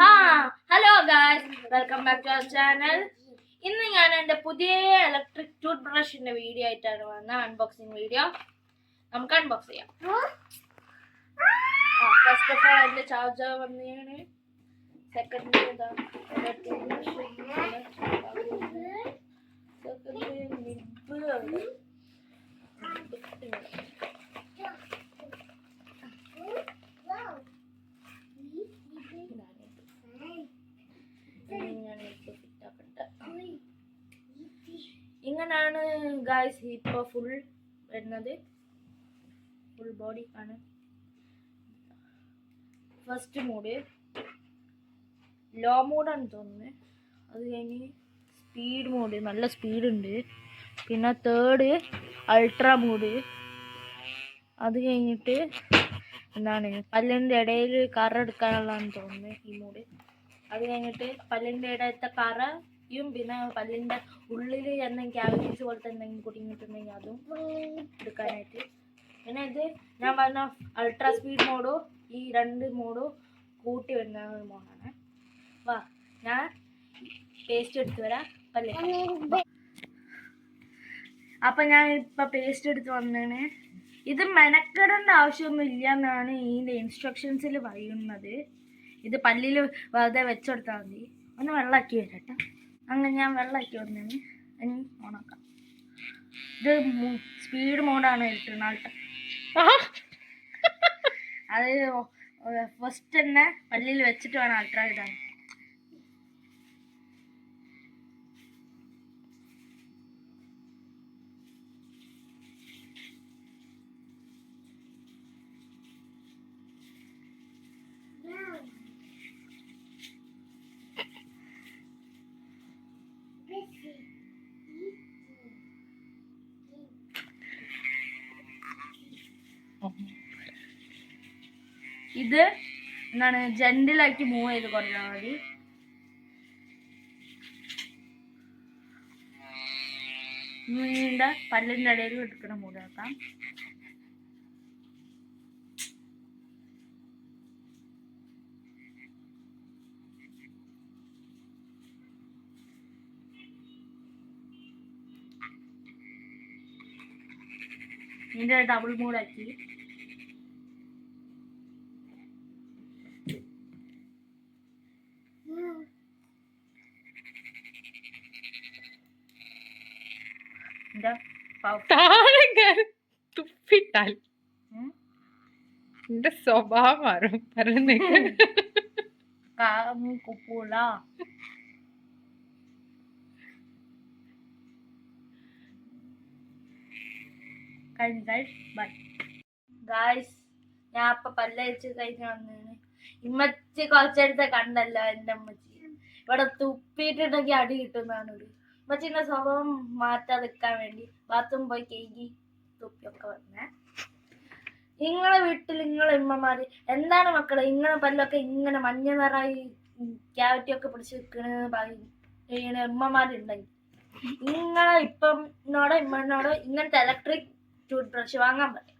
ഹാ hello guys. Welcome back to our channel. ഇന്ന് ഞാൻ എന്റെ പുതിയ ഇലക്ട്രിക് ടൂത്ത് ബ്രഷിന്റെ വീഡിയോ ആയിട്ടാണ് വന്ന അൺബോക്സിങ് വീഡിയോ. നമുക്ക് അൺബോക്സ് ചെയ്യാം. ഫസ്റ്റ് ഓഫ് ഓൾ എന്റെ ചാർജർ വന്നതാണ്. സെക്കൻഡ് ഇതാ ടൂത്ത് ബ്രഷ് സെക്കൻഡ് നിബ് ഇങ്ങനാണ് ഗായ്സ് ഇപ്പൊ ഫുൾ വരുന്നത്? ഫുൾ ബോഡി ആണ്. ഫസ്റ്റ് മൂഡ് ലോ മൂഡാണ് തോന്നുന്നത് അത് കഴിഞ്ഞ് സ്പീഡ് മോഡ് നല്ല സ്പീഡ് ഉണ്ട്. പിന്നെ തേർഡ് അൾട്രാ മൂഡ് അത് കഴിഞ്ഞിട്ട് എന്താണ്? പല്ലിന്റെ ഇടയിൽ കറ എടുക്കാനുള്ളതാണെന്ന് തോന്നുന്നത് ഈ മൂഡ് അത് കഴിഞ്ഞിട്ട് പല്ലിന്റെ ഇടയത്തെ കറയും പിന്നെ പല്ലിന്റെ ഉള്ളിൽ എന്തെങ്കിലും ക്യാവിറ്റീസ് പോലത്തെ എന്തെങ്കിലും കുടുങ്ങിയിട്ടുണ്ടെങ്കിൽ അതും എടുക്കാനായിട്ട്. പിന്നെ ഇത് ഞാൻ പറഞ്ഞ അൾട്രാ സ്പീഡ് മോഡോ ഈ രണ്ട് മോഡോ കൂട്ടി വരുന്ന ഒരു മോഡാണ് വാ ഞാൻ പേസ്റ്റ് എടുത്ത് വരാം പല്ലേ അപ്പൊ ഞാൻ ഇപ്പൊ പേസ്റ്റ് എടുത്ത് വന്നാണ്. ഇത് മെനക്കെടേണ്ട ആവശ്യമൊന്നും ഇല്ല എന്നാണ് ഇതിന്റെ ഇൻസ്ട്രക്ഷൻസിൽ പറയുന്നത്. ഇത് പല്ലിൽ വെറുതെ വെച്ചെടുത്താൽ മതി. ഒന്ന് വെള്ളമാക്കി വരട്ടെ. അങ്ങനെ ഞാൻ വെള്ളമാക്കി വന്നേന്. ഇനി ഓണാക്കാം. ഇത് സ്പീഡ് മോഡാണ് ഇട്ടിരുന്നാൾട്ട് അത് ഫസ്റ്റ് തന്നെ പള്ളിയിൽ വെച്ചിട്ട് വേണം അൾട്രാ ഇടാൻ. ഇത് എന്താണ് ജെൻഡിലാക്കി മൂവ് ചെയ്ത് കുറഞ്ഞാൽ മതി നീണ്ട പല്ലിന്റെ ഇടയിൽ എടുക്കണ മൂട് ഇതിൻ്റെ ഡബിൾ മൂടാക്കി എന്താ പാവ- താഴെ കയറി തുപ്പിട്ടാൽ ഉം? എന്റെ സ്വഭാവം മാറും പറഞ്ഞേക്ക് കാമു ഗൈസ് ബൈ ഗായ്സ് ഞാൻ അപ്പൊ പല്ലഴിച്ച് കഴിഞ്ഞ് വന്നേന് ഇമ്മച്ചി കുറച്ചെടുത്ത് കണ്ടല്ലോ എന്റെ അമ്മച്ചി ഇവിടെ തുപ്പിയിട്ടുണ്ടെങ്കിൽ അടി കിട്ടുന്നതാണ് ഒരു ഉമ്മച്ചിന്റെ സ്വഭാവം മാറ്റാതിരിക്കാൻ വേണ്ടി ബാത്റൂം പോയി കേകി തുപ്പിയൊക്കെ വന്നേ. നിങ്ങളെ വീട്ടിൽ നിങ്ങളെ ഉമ്മമാര് എന്താണ് മക്കളെ ഇങ്ങനെ പല്ലൊക്കെ ഇങ്ങനെ മഞ്ഞ നിറായി ക്യാവറ്റിയൊക്കെ പിടിച്ച് നിൽക്കണെന്ന് പറയുന്ന ഇമ്മമാരുണ്ടെങ്കിൽ. നിങ്ങളെ ഇപ്പം എന്നോടോ ഇമ്മനോടോ ഇങ്ങനത്തെ ഇലക്ട്രിക് ടൂത്ത് ബ്രഷ് വാങ്ങാൻ പറ്റും.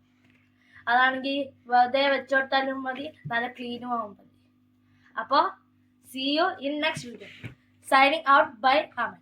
അതാണെങ്കിൽ വെറുതെ വെച്ചോട്ടാലും മതി നല്ല ക്ലീനും ആവും മതി. അപ്പോൾ see you in next video signing out bye Aman